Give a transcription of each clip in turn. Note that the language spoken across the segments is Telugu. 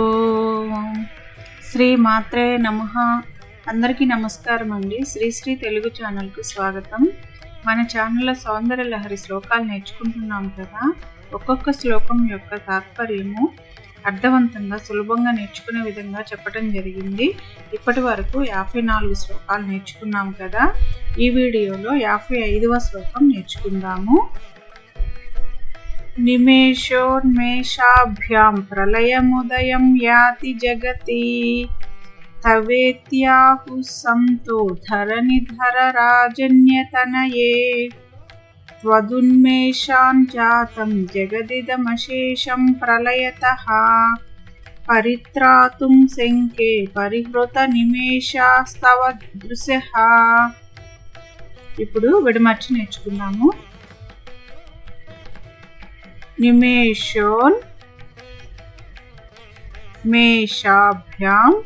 ఓం. శ్రీ మాత్రే నమ. అందరికీ నమస్కారం అండి. శ్రీశ్రీ తెలుగు ఛానల్కు స్వాగతం. మన ఛానల్లో సౌందర్య లహరి శ్లోకాలు నేర్చుకుంటున్నాం కదా. ఒక్కొక్క శ్లోకం యొక్క తాత్పర్యము అర్థవంతంగా సులభంగా నేర్చుకునే విధంగా చెప్పడం జరిగింది. ఇప్పటి వరకు యాభై నాలుగు శ్లోకాలు నేర్చుకున్నాం కదా. ఈ వీడియోలో యాభై ఐదవ శ్లోకం నేర్చుకుందాము. निमेषोन्मेषाभ्यां प्रलयमुदयं याति जगति तवेत्याहुः सन्तो धरनिधरराजन्यतनये त्वदुन्मेषान् जातं जगदिदमशेषं प्रलयतः परित्रातुं शङ्के పరిహృతనిమేషాస్తవ దృశ్య ఇప్పుడు విడమర్చి నేర్చుకున్నాము నిమేషోన్ మేషాభ్యాం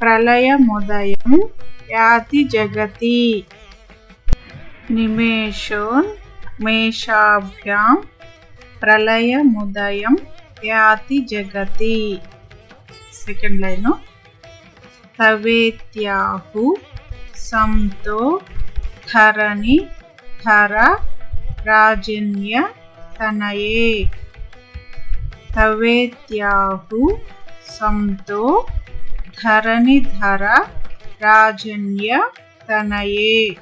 ప్రళయముదయం యాతి జగతి. నిమేషోన్ మేషాభ్యాం ప్రళయముదయం యాతి జగతి. Second line. తవేత్యాహు సంతో ధరణి ధర రాజన్య తనయే తవేత్యాహు సంతో ధరణిధర రాజన్య తనయే.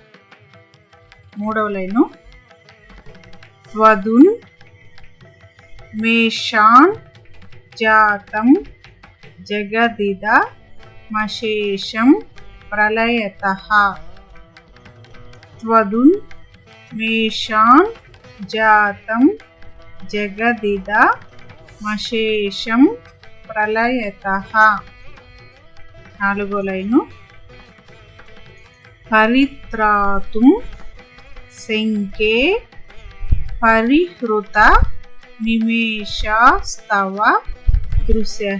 మూడవ లైను. త్వదున్ మేషాన్ జాతం జగదిద మశేషం ప్రళయత త్వదున్ మేషాన్ జాతం జగదిద మశేషం ప్రళయత. నాలుగో లైను. పరిత్రాతుం శంకే పరిహృత నిమేషాస్తవ దృశ్య.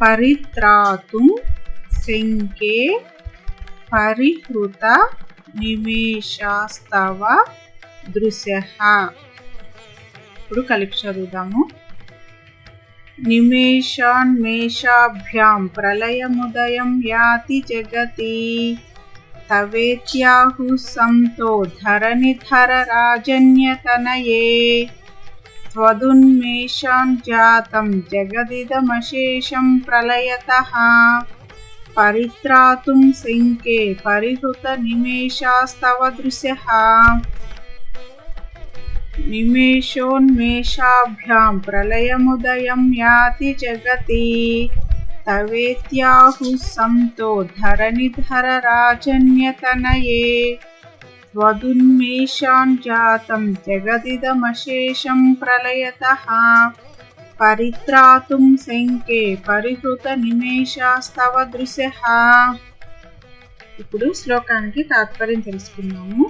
పరిత్రాతుం శంకే పరిహృత నిమేషాస్తవ దృశ్య ఇప్పుడు కలిపి చదువుదాము నిమేషాన్మేషాభ్యాం ప్రళయముదయం యాతి జగతి తవేత్యాహు సంతో ధరణిధర రాజన్యతనయే त्वदुन्मेषान् जातं जगदिदमशेषं प्रलयतः परित्रातुं शङ्के परिहृतनिमेषास्तव दृश्यः निमेषोन्मेषाभ्यां प्रलयमुदयं याति जगति तवेत्याहुः सन्तो धरणिधरराजन्यतनये त्वदुन्मेषान् जातं जगदिदमशेषं प्रलयतः परित्रातुं शङ्के परिहृतनिमेषास्तव దృశ్యः ఇప్పుడు శ్లోకానికి తాత్పర్యం తెలుసుకున్నాము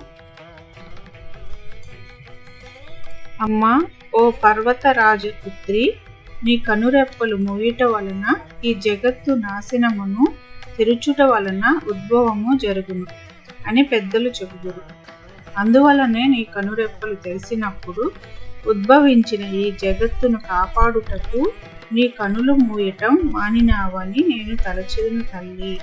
అమ్మా ఓ పర్వత రాజపుత్రి నీ కనురెప్పలు మూయట వలన ఈ జగత్తు నాశనమును తెరుచుట వలన ఉద్భవము జరుగును అని పెద్దలు చెబుదురు. అందువలనే నీ కనురెప్పలు తెరిసినప్పుడు ఉద్భవించిన ఈ జగత్తును కాపాడుటకు నీ కనులు మూయటం మానినావని నేను తలచిదిన తల్లి.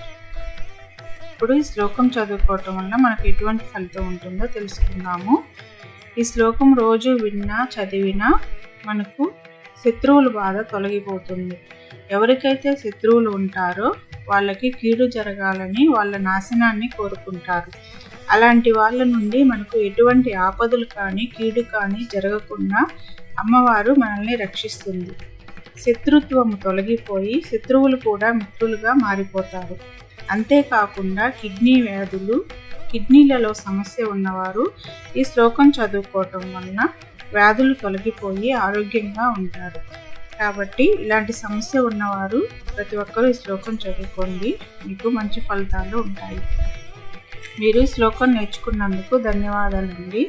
ఇప్పుడు ఈ శ్లోకం చదువుకోవటం వల్ల మనకు ఎటువంటి ఫలితం ఉంటుందో తెలుసుకుందాము. ఈ శ్లోకం రోజు విన్నా చదివినా మనకు శత్రువుల బాధ తొలగిపోతుంది. ఎవరికైతే శత్రువులు ఉంటారో వాళ్ళకి కీడు జరగాలని వాళ్ళ నాశనాన్ని కోరుకుంటారు. అలాంటి వాళ్ళ నుండి మనకు ఎటువంటి ఆపదలు కానీ కీడు కానీ జరగకుండా అమ్మవారు మనల్ని రక్షిస్తుంది. శత్రుత్వము తొలగిపోయి శత్రువులు కూడా మిత్రులుగా మారిపోతారు. అంతేకాకుండా కిడ్నీ వ్యాధులు కిడ్నీలలో సమస్య ఉన్నవారు ఈ శ్లోకం చదువుకోవటం వలన వ్యాధులు తొలగిపోయి ఆరోగ్యంగా ఉంటారు. కాబట్టి ఇలాంటి సమస్య ఉన్నవారు ప్రతి ఒక్కరూ ఈ శ్లోకం చదువుకోండి. మీకు మంచి ఫలితాలు ఉంటాయి. మీరు శ్లోకం నేర్చుకున్నందుకు ధన్యవాదాలండి.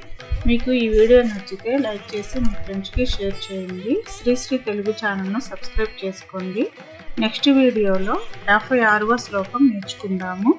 మీకు ఈ వీడియో నచ్చితే లైక్ చేసి మీ ఫ్రెండ్స్కి షేర్ చేయండి. శ్రీశ్రీ తెలుగు ఛానల్ను సబ్స్క్రైబ్ చేసుకోండి. నెక్స్ట్ వీడియోలో యాభై ఆరవ శ్లోకం నేర్చుకుందాము.